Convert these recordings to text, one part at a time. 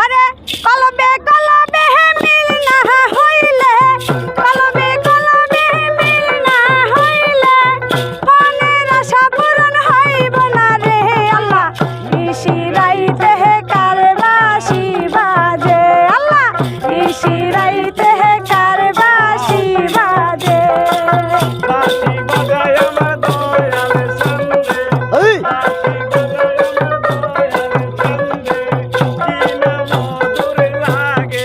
ওরে কলমে কলমে মিল না হইলে।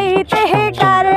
कहते हैं कर